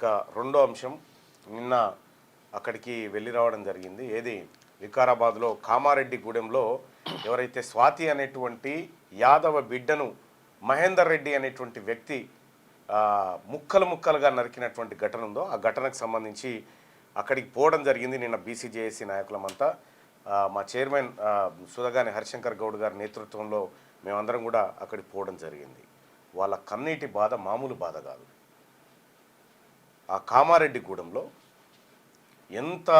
ఇక రెండో అంశం నిన్న అక్కడికి వెళ్ళి రావడం జరిగింది. ఏది? వికారాబాద్లో కామారెడ్డి గూడెంలో ఎవరైతే స్వాతి అనేటువంటి యాదవ బిడ్డను మహేందర్ రెడ్డి అనేటువంటి వ్యక్తి ముక్కలు ముక్కలుగా నరికినటువంటి ఘటన ఉందో ఆ ఘటనకు సంబంధించి అక్కడికి పోవడం జరిగింది నిన్న బీసీజేఏసీ నాయకులమంతా. మా చైర్మన్ సుధగాని హరిశంకర్ గౌడ్ గారి నేతృత్వంలో మేమందరం కూడా అక్కడికి పోవడం జరిగింది. వాళ్ళ కన్నీటి బాధ మామూలు బాధ కాదు. ఆ కామారెడ్డి గూడెంలో ఎంత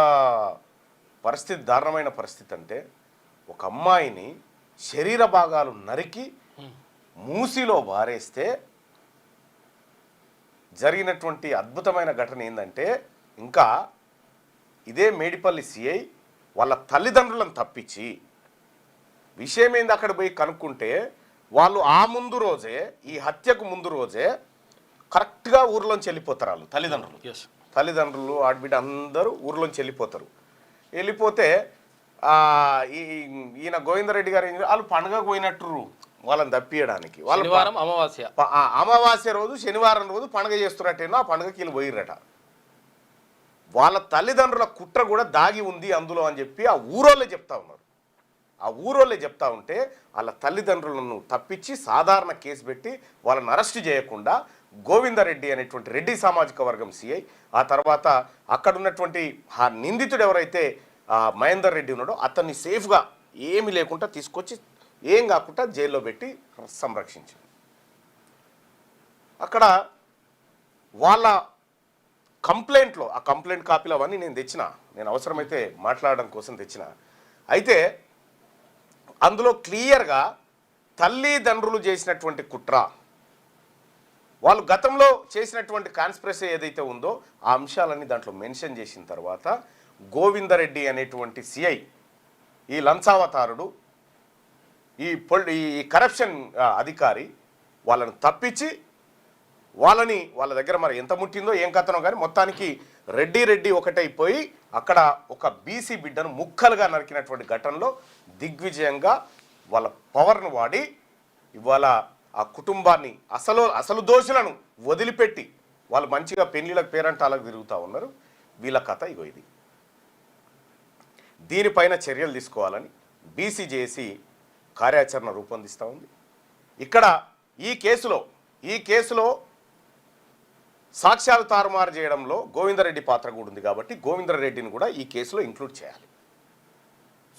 పరిస్థితి దారుణమైన పరిస్థితి అంటే ఒక అమ్మాయిని శరీర భాగాలు నరికి మూసిలో వారేస్తే జరిగినటువంటి అద్భుతమైన ఘటన ఏంటంటే ఇంకా ఇదే మేడిపల్లి సిఐ వాళ్ళ తల్లిదండ్రులను తప్పించి విషయం ఏంది అక్కడ పోయి కనుక్కుంటే వాళ్ళు ఆ ముందు రోజే ఈ హత్యకు ముందు రోజే కరెక్ట్గా ఊర్లోంచి వెళ్ళిపోతారు వాళ్ళు తల్లిదండ్రులు. తల్లిదండ్రులు ఆడబిడ్డ అందరూ ఊర్లోంచి వెళ్ళిపోతారు. వెళ్ళిపోతే ఈయన గోవిందరెడ్డి గారు ఏం? వాళ్ళు పండగ పోయినట్టు వాళ్ళని తప్పియడానికి. వాళ్ళు అమావాస్య. అమావాస్య రోజు శనివారం రోజు పండుగ చేస్తున్నట్టేనో ఆ పండుగకి వీళ్ళు పోయిర్రట. వాళ్ళ తల్లిదండ్రుల కుట్ర కూడా దాగి ఉంది అందులో అని చెప్పి ఆ ఊరోళ్ళే చెప్తా ఉన్నారు. ఆ ఊరోళ్ళే చెప్తా ఉంటే వాళ్ళ తల్లిదండ్రులను తప్పించి సాధారణ కేసు పెట్టి వాళ్ళని అరెస్ట్ చేయకుండా గోవిందరెడ్డి అనేటువంటి రెడ్డి సామాజిక వర్గం సిఐ ఆ తర్వాత అక్కడ ఉన్నటువంటి ఆ నిందితుడు ఎవరైతే మహేందర్ రెడ్డి ఉన్నాడో అతన్ని సేఫ్గా ఏమి లేకుండా తీసుకొచ్చి ఏం కాకుండా జైల్లో పెట్టి సంరక్షించింది. అక్కడ వాళ్ళ కంప్లైంట్లో ఆ కంప్లైంట్ కాపీలు అవన్నీ నేను తెచ్చిన నేను అవసరమైతే మాట్లాడడం కోసం తెచ్చిన. అయితే అందులో క్లియర్గా తల్లిదండ్రులు చేసినటువంటి కుట్ర వాళ్ళు గతంలో చేసినటువంటి కాన్స్పిరసీ ఏదైతే ఉందో ఆ అంశాలన్నీ దాంట్లో మెన్షన్ చేసిన తర్వాత గోవిందరెడ్డి అనేటువంటి సిఐ ఈ లంచావతారుడు ఈ పొల్ ఈ కరప్షన్ అధికారి వాళ్ళని తప్పించి వాళ్ళని వాళ్ళ దగ్గర మరి ఎంత ముట్టిందో ఏం కథనో కానీ మొత్తానికి రెడ్డి రెడ్డి ఒకటైపోయి అక్కడ ఒక బీసీ బిడ్డను ముక్కలుగా నరికినటువంటి ఘటనలో దిగ్విజయంగా వాళ్ళ పవర్ను వాడి ఇవాళ ఆ కుటుంబాన్ని అసలు అసలు దోషులను వదిలిపెట్టి వాళ్ళు మంచిగా పెళ్ళిళ్ళకి పేరంటాలకు తిరుగుతూ ఉన్నారు. వీళ్ళ కథ ఇగో ఇది. దీనిపైన చర్యలు తీసుకోవాలని బీసీజేసి కార్యాచరణ రూపొందిస్తూ ఉంది. ఇక్కడ ఈ కేసులో ఈ కేసులో సాక్ష్యాలు తారుమారు చేయడంలో గోవిందరెడ్డి పాత్ర కూడా ఉంది కాబట్టి గోవిందరెడ్డిని కూడా ఈ కేసులో ఇంక్లూడ్ చేయాలి.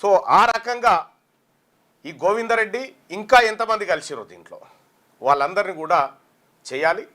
సో ఆ రకంగా ఈ గోవిందరెడ్డి ఇంకా ఎంతమంది కలిసిరో దీంట్లో? వాళ్ళందరినీ కూడా చేయాలి.